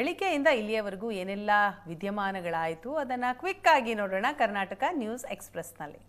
ಬೆಳಿಗ್ಗೆಯಿಂದ ಇಲ್ಲಿಯವರೆಗೂ ಏನೆಲ್ಲ ವಿದ್ಯಮಾನಗಳಾಯಿತು, ಅದನ್ನು ಕ್ವಿಕ್ ಆಗಿ ನೋಡೋಣ ಕರ್ನಾಟಕ ನ್ಯೂಸ್ ಎಕ್ಸ್ಪ್ರೆಸ್ನಲ್ಲಿ.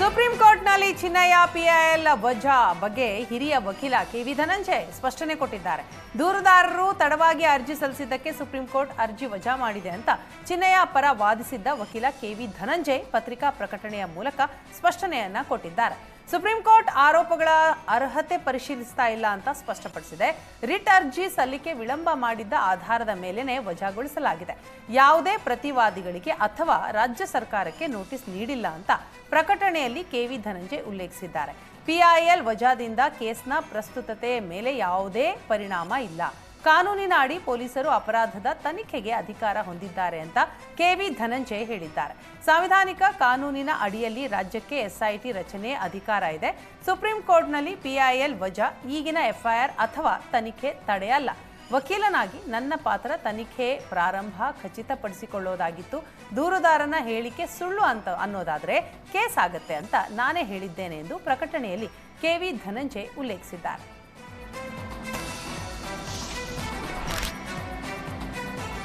ಸುಪ್ರೀಂ ಕೋರ್ಟ್ನಲ್ಲಿ ಚಿನ್ನಯ್ಯ ಪಿಐಎಲ್ ವಜಾ ಬಗ್ಗೆ ಹಿರಿಯ ವಕೀಲ ಕೆ ವಿ ಧನಂಜಯ್ ಸ್ಪಷ್ಟನೆ ಕೊಟ್ಟಿದ್ದಾರೆ. ದೂರುದಾರರು ತಡವಾಗಿ ಅರ್ಜಿ ಸಲ್ಲಿಸಿದ್ದಕ್ಕೆ ಸುಪ್ರೀಂ ಕೋರ್ಟ್ ಅರ್ಜಿ ವಜಾ ಮಾಡಿದೆ ಅಂತ ಚಿನ್ನಯ್ಯ ಪರ ವಾದಿಸಿದ್ದ ವಕೀಲ ಕೆ ವಿ ಧನಂಜಯ್ ಪತ್ರಿಕಾ ಪ್ರಕಟಣೆಯ ಮೂಲಕ ಸ್ಪಷ್ಟನೆಯನ್ನ ಕೊಟ್ಟಿದ್ದಾರೆ. ಸುಪ್ರೀಂ ಕೋರ್ಟ್ ಆರೋಪಗಳ ಅರ್ಹತೆ ಪರಿಶೀಲಿಸ್ತಾ ಇಲ್ಲ ಅಂತ ಸ್ಪಷ್ಟಪಡಿಸಿದೆ. ರಿಟ್ ಅರ್ಜಿ ಸಲ್ಲಿಕೆ ವಿಳಂಬ ಮಾಡಿದ್ದ ಆಧಾರದ ಮೇಲೆನೆ ವಜಾಗೊಳಿಸಲಾಗಿದೆ. ಯಾವುದೇ ಪ್ರತಿವಾದಿಗಳಿಗೆ ಅಥವಾ ರಾಜ್ಯ ಸರ್ಕಾರಕ್ಕೆ ನೋಟಿಸ್ ನೀಡಿಲ್ಲ ಅಂತ ಪ್ರಕಟಣೆಯಲ್ಲಿ ಕೆವಿ ಧನಂಜಯ್ ಉಲ್ಲೇಖಿಸಿದ್ದಾರೆ. ಪಿಐಎಲ್ ವಜಾದಿಂದ ಕೇಸ್ನ ಪ್ರಸ್ತುತತೆ ಮೇಲೆ ಯಾವುದೇ ಪರಿಣಾಮ ಇಲ್ಲ. ಕಾನೂನಿನ ಅಡಿ ಪೊಲೀಸರು ಅಪರಾಧದ ತನಿಖೆಗೆ ಅಧಿಕಾರ ಹೊಂದಿದ್ದಾರೆ ಅಂತ ಕೆವಿ ಧನಂಜಯ್ ಹೇಳಿದ್ದಾರೆ. ಸಾಂವಿಧಾನಿಕ ಕಾನೂನಿನ ಅಡಿಯಲ್ಲಿ ರಾಜ್ಯಕ್ಕೆ ಎಸ್ಐಟಿ ರಚನೆ ಅಧಿಕಾರ ಇದೆ. ಸುಪ್ರೀಂ ಕೋರ್ಟ್ನಲ್ಲಿ ಪಿಐಎಲ್ ವಜಾ, ಈಗಿನ ಎಫ್ಐಆರ್ ಅಥವಾ ತನಿಖೆ ತಡೆಯಲ್ಲ. ವಕೀಲನಾಗಿ ನನ್ನ ಪಾತ್ರ ತನಿಖೆ ಪ್ರಾರಂಭ ಖಚಿತಪಡಿಸಿಕೊಳ್ಳೋದಾಗಿತ್ತು. ದೂರುದಾರನ ಹೇಳಿಕೆ ಸುಳ್ಳು ಅಂತ ಅನ್ನೋದಾದರೆ ಕೇಸ್ ಆಗತ್ತೆ ಅಂತ ನಾನೇ ಹೇಳಿದ್ದೇನೆ ಎಂದು ಪ್ರಕಟಣೆಯಲ್ಲಿ ಕೆವಿ ಧನಂಜಯ್ ಉಲ್ಲೇಖಿಸಿದ್ದಾರೆ.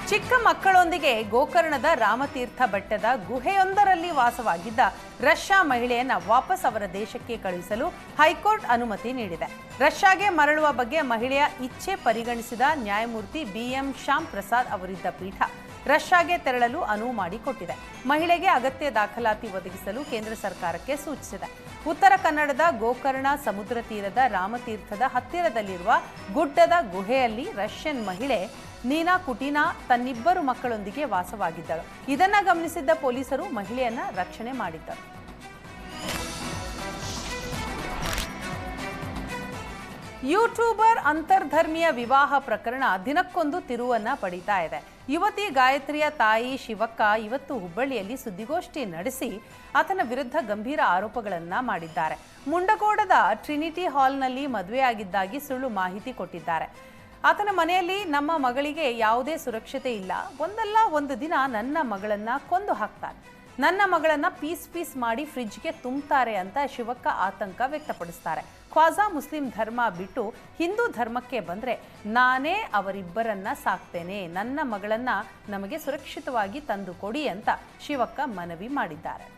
ಚಿಕ್ಕ ಮಕ್ಕಳೊಂದಿಗೆ ಗೋಕರ್ಣದ ರಾಮತೀರ್ಥ ಬೆಟ್ಟದ ಗುಹೆಯೊಂದರಲ್ಲಿ ವಾಸವಾಗಿದ್ದ ರಷ್ಯಾ ಮಹಿಳೆಯನ್ನ ವಾಪಸ್ ಅವರ ದೇಶಕ್ಕೆ ಕಳುಹಿಸಲು ಹೈಕೋರ್ಟ್ ಅನುಮತಿ ನೀಡಿದೆ. ರಷ್ಯಾಗೆ ಮರಳುವ ಬಗ್ಗೆ ಮಹಿಳೆಯ ಇಚ್ಛೆ ಪರಿಗಣಿಸಿದ ನ್ಯಾಯಮೂರ್ತಿ ಬಿಎಂ ಶ್ಯಾಮ್ ಪ್ರಸಾದ್ ಅವರಿದ್ದ ಪೀಠ ರಷ್ಯಾಗೆ ತೆರಳಲು ಅನುವು ಮಾಡಿಕೊಟ್ಟಿದೆ. ಮಹಿಳೆಗೆ ಅಗತ್ಯ ದಾಖಲಾತಿ ಒದಗಿಸಲು ಕೇಂದ್ರ ಸರ್ಕಾರಕ್ಕೆ ಸೂಚಿಸಿದೆ. ಉತ್ತರ ಕನ್ನಡದ ಗೋಕರ್ಣ ಸಮುದ್ರ ತೀರದ ರಾಮತೀರ್ಥದ ಹತ್ತಿರದಲ್ಲಿರುವ ಗುಡ್ಡದ ಗುಹೆಯಲ್ಲಿ ರಷ್ಯನ್ ಮಹಿಳೆ ನೀನಾ ಕುಟಿನಾ ತನ್ನಿಬ್ಬರು ಮಕ್ಕಳೊಂದಿಗೆ ವಾಸವಾಗಿದ್ದಳು. ಇದನ್ನ ಗಮನಿಸಿದ್ದ ಪೊಲೀಸರು ಮಹಿಳೆಯನ್ನ ರಕ್ಷಣೆ ಮಾಡಿದ್ದರು. ಯೂಟ್ಯೂಬರ್ ಅಂತರ್ಧರ್ಮೀಯ ವಿವಾಹ ಪ್ರಕರಣ ದಿನಕ್ಕೊಂದು ತಿರುವನ್ನ ಪಡೀತಾ ಇದೆ. ಯುವತಿ ಗಾಯತ್ರಿಯ ತಾಯಿ ಶಿವಕ್ಕ ಇವತ್ತು ಹುಬ್ಬಳ್ಳಿಯಲ್ಲಿ ಸುದ್ದಿಗೋಷ್ಠಿ ನಡೆಸಿ ಆತನ ವಿರುದ್ಧ ಗಂಭೀರ ಆರೋಪಗಳನ್ನ ಮಾಡಿದ್ದಾರೆ. ಮುಂಡಗೋಡದ ಟ್ರಿನಿಟಿ ಹಾಲ್ನಲ್ಲಿ ಮದುವೆಯಾಗಿದ್ದಾಗಿ ಸುಳ್ಳು ಮಾಹಿತಿ ಕೊಟ್ಟಿದ್ದಾರೆ. ಆತನ ಮನೆಯಲ್ಲಿ ನಮ್ಮ ಮಗಳಿಗೆ ಯಾವುದೇ ಸುರಕ್ಷತೆ ಇಲ್ಲ. ಒಂದಲ್ಲ ಒಂದು ದಿನ ನನ್ನ ಮಗಳನ್ನ ಕೊಂದು ಹಾಕ್ತಾನೆ. ನನ್ನ ಮಗಳನ್ನ ಪೀಸ್ ಪೀಸ್ ಮಾಡಿ ಫ್ರಿಜ್ಗೆ ತುಂಬ್ತಾರೆ ಅಂತ ಶಿವಕ್ಕ ಆತಂಕ ವ್ಯಕ್ತಪಡಿಸ್ತಾರೆ. ಖ್ವಾಜಾ ಮುಸ್ಲಿಂ ಧರ್ಮ ಬಿಟ್ಟು ಹಿಂದೂ ಧರ್ಮಕ್ಕೆ ಬಂದ್ರೆ ನಾನೇ ಅವರಿಬ್ಬರನ್ನ ಸಾಕ್ತೇನೆ. ನನ್ನ ಮಗಳನ್ನ ನಮಗೆ ಸುರಕ್ಷಿತವಾಗಿ ತಂದು ಕೊಡಿ ಅಂತ ಶಿವಕ್ಕ ಮನವಿ ಮಾಡಿದ್ದಾರೆ.